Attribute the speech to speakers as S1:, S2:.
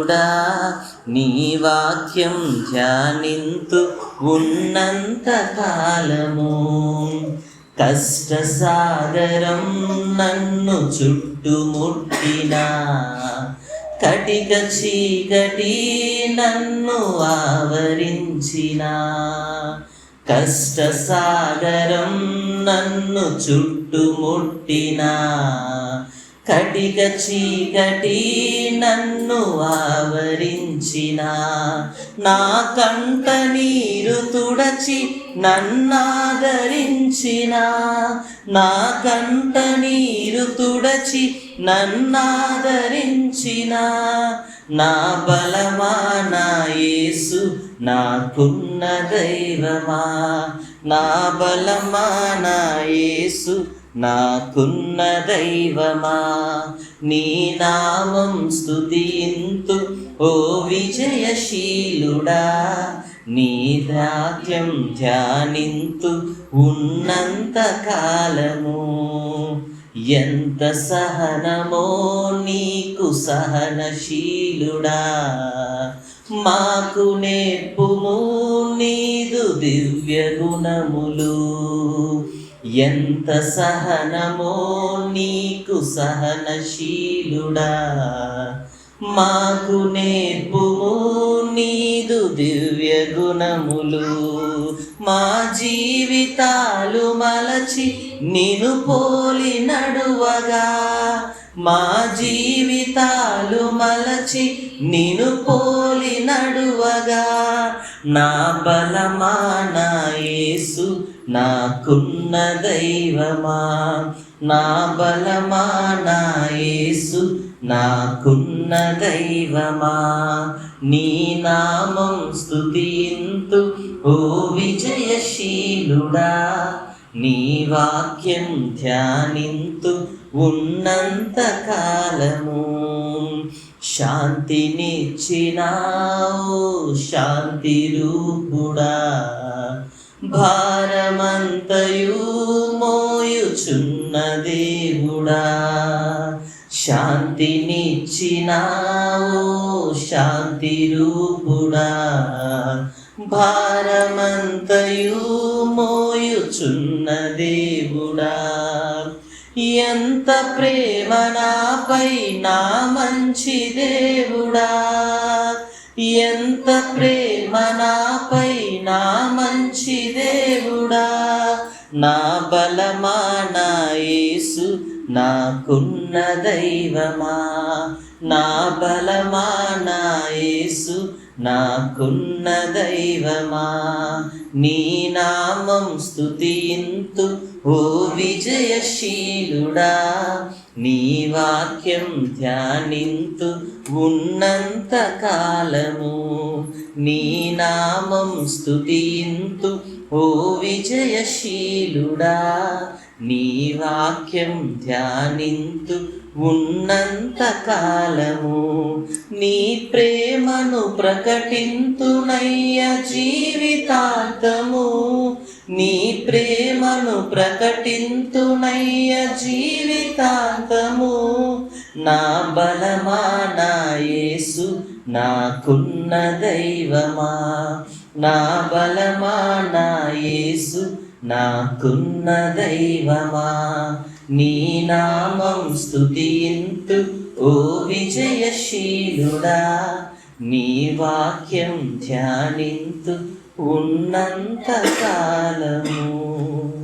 S1: యేసునాథుడా నీ వాక్యం ధ్యానింతు ఉన్నంత కాలము. కష్ట సాగరం నన్ను చుట్టుముట్టినా కటిక చీకటి నన్ను ఆవరించిన. కష్ట సాగరం నన్ను చుట్టుముట్టినా కటిక చీకటి నన్ను ఆవరించిన. నా కంట నీరు తుడచి నన్నాదరించిన. నా కంట నీరు తుడచి నన్నాదరించిన. నా బలమా నా యేసు నాకున్న దైవమా. నా బలమా నా యేసు నాకున్న దైవమా? నీ నామం స్థుతింతు ఓ విజయశీలుడా? నీ దాత్యం ధ్యానింతు ఉన్నంత కాలము. ఎంత సహనమో నీకు సహనశీలుడా? మాకు నేర్పుము నీదు దివ్య గుణములు. ఎంత సహనమో నీకు సహనశీలుడా. మాకు నేర్పుము నీదు దివ్య గుణములు. మా జీవితాలు మలచి నిను పోలి నడువగా. మా జీవితాలు మలచి నిను పోలి నడువగా. నా బలమా నా యేసు నాకున్న దైవమా. నా బలమా నా యేసు నాకున్న దైవమా. నీ నామం స్తుతింతు ఓ విజయశీలుడా. నీ వాక్యం ధ్యానింతు ఉన్నంత కాలము శాంతినిచ్చినావు శాంతి రూపుడా భారమంతయు మోయుచున్న దేవుడా. శాంతినిచ్చినావు శాంతి రూపుడా భారమంతయూ మోయుచున్న దేవుడా ఎంత ప్రేమ నాపై నా మంచి దేవుడా ఎంత ప్రేమ నాపై నా మంచి దేవుడా నా బలమా నా యేసు నాకున్న దైవమా నా బలమా నా యేసు నాకున్న దైవమా నీ నామం స్తుతింతు ఓ విజయశీలుడా. నీ వాక్యం ధ్యానింతు ఉన్నంత కాలము నీ నామం స్తుతింతు ఓ విజయశీలుడా. నీ వాక్యం ధ్యానింతు ఉన్నంత కాలము నీ ప్రేమను ప్రకటింతునయ్య జీవితాంతము. నీ ప్రేమను ప్రకటింతునయ్య జీవితాంతము. నా బలమా నా యేసు నాకున్న దైవమా. నా బలమా నా యేసు నాకున్న దైవమా. నీ నామం స్తుతింతు ఓ విజయశీలుడా. నీ వాక్యం ధ్యానింతు ఉన్నంత కాలము.